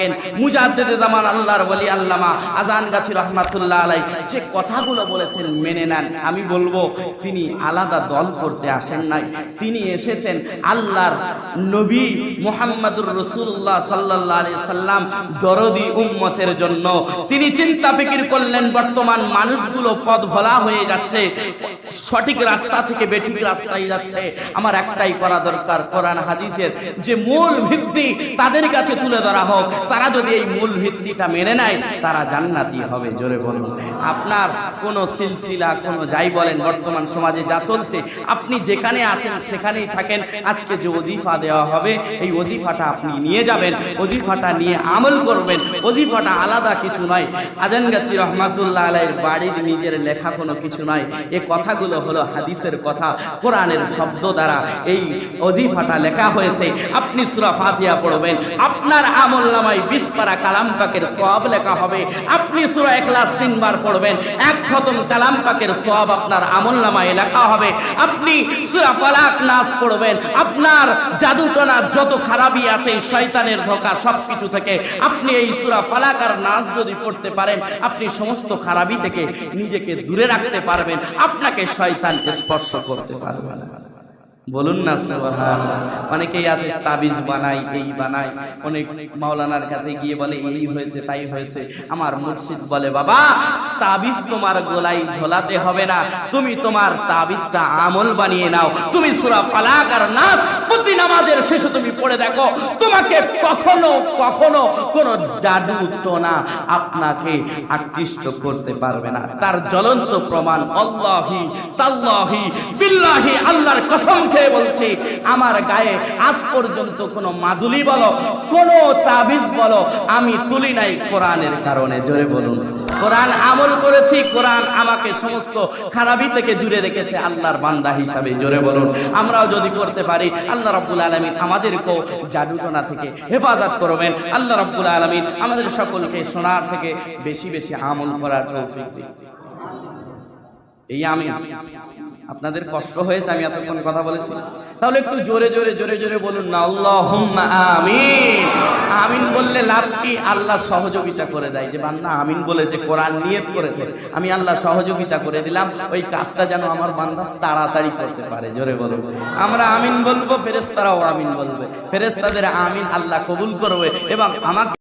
থাকেন। মুজাদ্দেদে জামান আল্লাহর ওলি আল্লামা আজান গাছি রহমাতুল্লাহ আলাই যে কথাগুলো বলেছেন মেনে নেন। আমি বলব, তিনি আলাদা দল করতে আসেন নাই। তিনি এসেছেন আল্লাহর নবী মোহাম্মদুর রসুল্লাহ সাল্লাহ আলি সাল্লাম দরদি উম্মতের জন্য। তিনি চিন্তা ফিকির করলেন, বর্তমান মানুষগুলো পথ ভোলা হয়ে যাচ্ছে, সঠিক রাস্তা থেকে বেঠিক রাস্তায় যাচ্ছে। আমার একটাই করা দরকার, কোরআন হাদিসের যে মূল ভিত্তি তাদের কাছে তুলে ধরা হোক। তারা যদি এই মূল ভিত্তিটা মেনে নেয়, তারা জান্নাতি হবে। জোরে বলুন। আপনার কোনো সিলসিলা, কোনো যাই বলেন, বর্তমান সমাজে যা চলছে, আপনি যেখানে আছেন সেখানেই থাকেন। আজকে যে অজিফা দেওয়া হবে, এই অজিফাটা আপনি নিয়ে যাবেন অজিফাটা নিয়ে আমল করবেন অজিফাটা আলাদা কিছু নয়। আজান গাছি রহমাতুল্লাহ আলাইয়ের বাড়ির নিজের লেখা কোনো কিছু নয়। এ কথাগুলো হলো হাদিসের কথা, কোরআনের শব্দ দ্বারা। এই অজিফাটা লেখা হয়েছে। আপনি সুরা ফাতিহা পড়বেন। আপনার আমল নামায় বিশ পারা কালাম পাকের সব লেখা হবে। আপনি সুরা এখলাস তিনবার পড়বেন। এক খতম কালাম পাকের সব আপনার আমল নামায় লেখা হবে। আপনি সুরা ফালাক নাস পড়বেন। আপনার যত খারাপই আছে, শয়তানের ধোকা সবকিছু থেকে আপনি এই সুরা ফালাক আর নাস যদি পড়তে পারেন, আপনি সমস্ত খারাপি থেকে নিজেকে দূরে রাখতে পারবেন। আপনাকে শয়তান স্পর্শ করতে পারবে না। বলুন না অনেকেই আছে তাবিজ বানাই এই বানাই অনেক মাওলানার কাছে গিয়ে বলে, এই হয়েছে, তাই হয়েছে। আমার বলে, বাবা, তাবিজ তোমার ঝোলাতে হবে না। তুমি তোমার তাবিজটা আমল বানিয়ে নাও। তুমি সূরা নাস প্রতি নামাজের শেষে তুমি পড়ে দেখো। তোমাকে কখনো কখনো কোন জাদু টোনা আপনাকে আকৃষ্ট করতে পারবে না। তার জ্বলন্ত প্রমাণ, আল্লাহি, তাল্লাহি, বিল্লাহি, আল্লাহর কসম খেয়ে বলছি, আমার গায়ে আজ পর্যন্ত কোনো মাদুলি বলো, কোনো তাবিজ বলো, আমি তুলি নাই কোরআনের কারণে। জোরে বলুন। কোরআন আমল করেছি, কোরআন আমাকে সমস্ত খারাপি থেকে দূরে রেখেছে আল্লাহর বান্দা হিসাবে। জোরে বলুন। আমরাও যদি করতে পারি, আল্লাহ রাব্বুল আলামিন আমাদেরকেও জাদুটনা থেকে হেফাজত করবেন। আল্লাহ রাব্বুল আলামিন আমাদের সকলকে শোনার থেকে বেশি বেশি আমল করার তৌফিক দিন এই আমি আপনাদের কষ্ট হয়েছে, আমি এতক্ষণ কথা বলেছি। তাহলে একটু জোরে জোরে জোরে জোরে বলুন না, আল্লাহুম্মা আমিন। আমিন বললে লাভ কি? আল্লাহ সহযোগিতা করে দেয়। যে বান্দা আমিন বলেছে, কোরআন নিয়ত করেছে, আমি আল্লাহ সহযোগিতা করে দিলাম, ওই কাজটা যেন আমার বান্দা তাড়াতাড়ি করতে পারে। জোরে বলো আমরা আমিন বলব, ফেরেশতারাও আমিন বলবে। ফেরেশতাদের আমিন আল্লাহ কবুল করবে এবং আমাকে